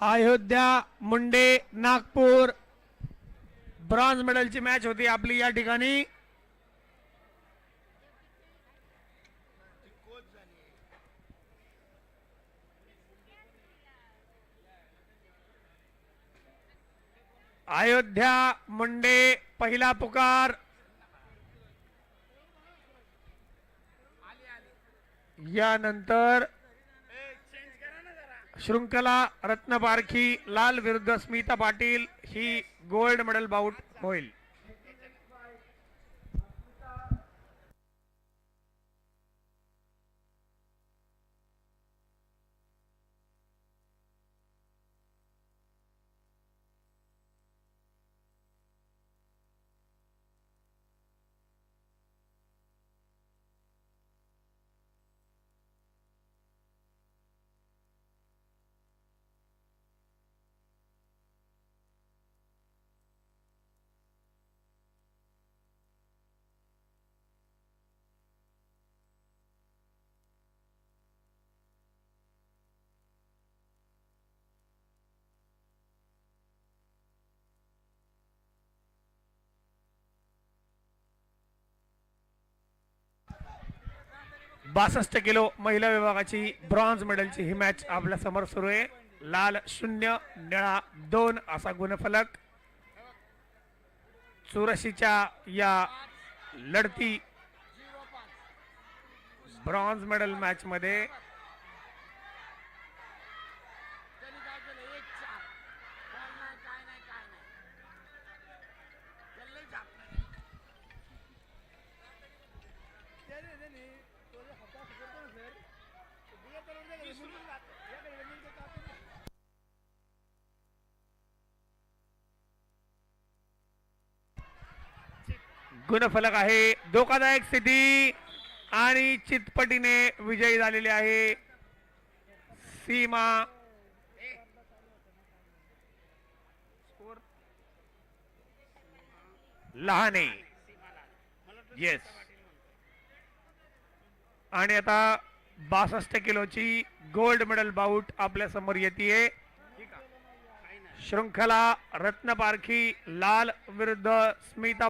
Ayodhya Munde Nagpur. Bronze मेडलची match होती आपली या ठिकाणी. अयोध्या मुंडे पहिला पुकार. यानंतर शृंखला रत्नबारखी लाल विरुद्ध स्मिता पाटील ही गोल्ड मेडल बाउट होईल. बासष्ट किलो महिला विभागाची ब्रॉन्झ मेडलची ही मॅच आपल्यासमोर सुरू आहे. लाल शून्य निळा दोन असा गुणफलक. चुरशीच्या या लढती ब्रॉन्झ मेडल मॅच मध्ये गुणफलक आहे. धोकादायक स्थिती आणि चितपटीने विजयी झालेले आहे. सीमा. लहाने. येस आणि आता बासष्ट किलोची गोल्ड मेडल बाउट आपल्यासमोर येते शृंखला रत्नपारखी लाल विरुद्ध स्मिता